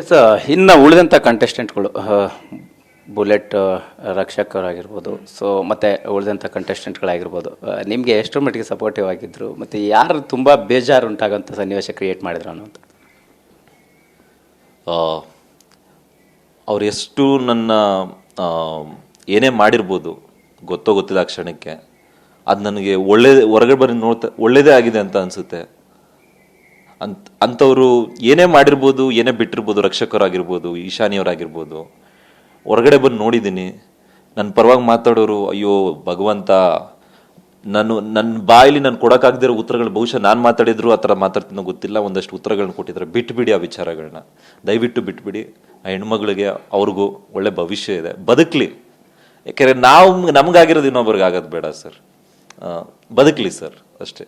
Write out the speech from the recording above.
S ಇನ್ನು ಉಳಿದಂಥ ಕಂಟೆಸ್ಟೆಂಟ್ಗಳು ಬುಲೆಟ್ ರಕ್ಷಕರಾಗಿರ್ಬೋದು ಸೊ ಮತ್ತು ಉಳಿದಂಥ ಕಂಟೆಸ್ಟೆಂಟ್ಗಳಾಗಿರ್ಬೋದು ನಿಮಗೆ ಎಷ್ಟರ ಮಟ್ಟಿಗೆ ಸಪೋರ್ಟಿವ್ ಆಗಿದ್ದರು ಮತ್ತು ಯಾರು ತುಂಬ ಬೇಜಾರು ಉಂಟಾಗೋಂಥ ಸನ್ನಿವೇಶ ಕ್ರಿಯೇಟ್ ಮಾಡಿದ್ರು ಅನ್ನೋದು? ಅವ್ರು ಎಷ್ಟು ನನ್ನ ಏನೇ ಮಾಡಿರ್ಬೋದು, ಗೊತ್ತೋ ಗೊತ್ತಿಲ್ಲ ಆ ಕ್ಷಣಕ್ಕೆ. ಅದು ನನಗೆ ಒಳ್ಳೆ, ಹೊರಗಡೆ ಬರೀ ನೋಡ್ತಾ ಒಳ್ಳೆಯದೇ ಆಗಿದೆ ಅಂತ ಅನಿಸುತ್ತೆ. ಅಂತ, ಅಂಥವ್ರು ಏನೇ ಮಾಡಿರ್ಬೋದು, ಏನೇ ಬಿಟ್ಟಿರ್ಬೋದು, ರಕ್ಷಕರಾಗಿರ್ಬೋದು, ಈಶಾನಿಯವರಾಗಿರ್ಬೋದು, ಹೊರಗಡೆ ಬಂದು ನೋಡಿದ್ದೀನಿ ನನ್ನ ಪರವಾಗಿ ಮಾತಾಡೋರು, ಅಯ್ಯೋ, ಭಗವಂತ, ನಾನು ನನ್ನ ಬಾಯಲ್ಲಿ ನಾನು ಕೊಡೋಕ್ಕಾಗದಿರೋ ಉತ್ತರಗಳು ಬಹುಶಃ ನಾನು ಮಾತಾಡಿದ್ರು ಆ ಥರ ಮಾತಾಡ್ತೀನೋ ಗೊತ್ತಿಲ್ಲ. ಒಂದಷ್ಟು ಉತ್ತರಗಳನ್ನ ಕೊಟ್ಟಿದ್ದಾರೆ. ಬಿಟ್ಬಿಡಿ ಆ ವಿಚಾರಗಳನ್ನ ದಯವಿಟ್ಟು ಬಿಟ್ಬಿಡಿ. ಆ ಹೆಣ್ಮಗಳಿಗೆ, ಅವ್ರಿಗೂ ಒಳ್ಳೆ ಭವಿಷ್ಯ ಇದೆ. ಬದುಕಲಿ. ಯಾಕೆಂದರೆ ನಾವು, ನಮಗಾಗಿರೋದು ಇನ್ನೊಬ್ರಿಗೆ ಆಗೋದು ಬೇಡ ಸರ್. ಬದುಕಲಿ ಸರ್, ಅಷ್ಟೇ.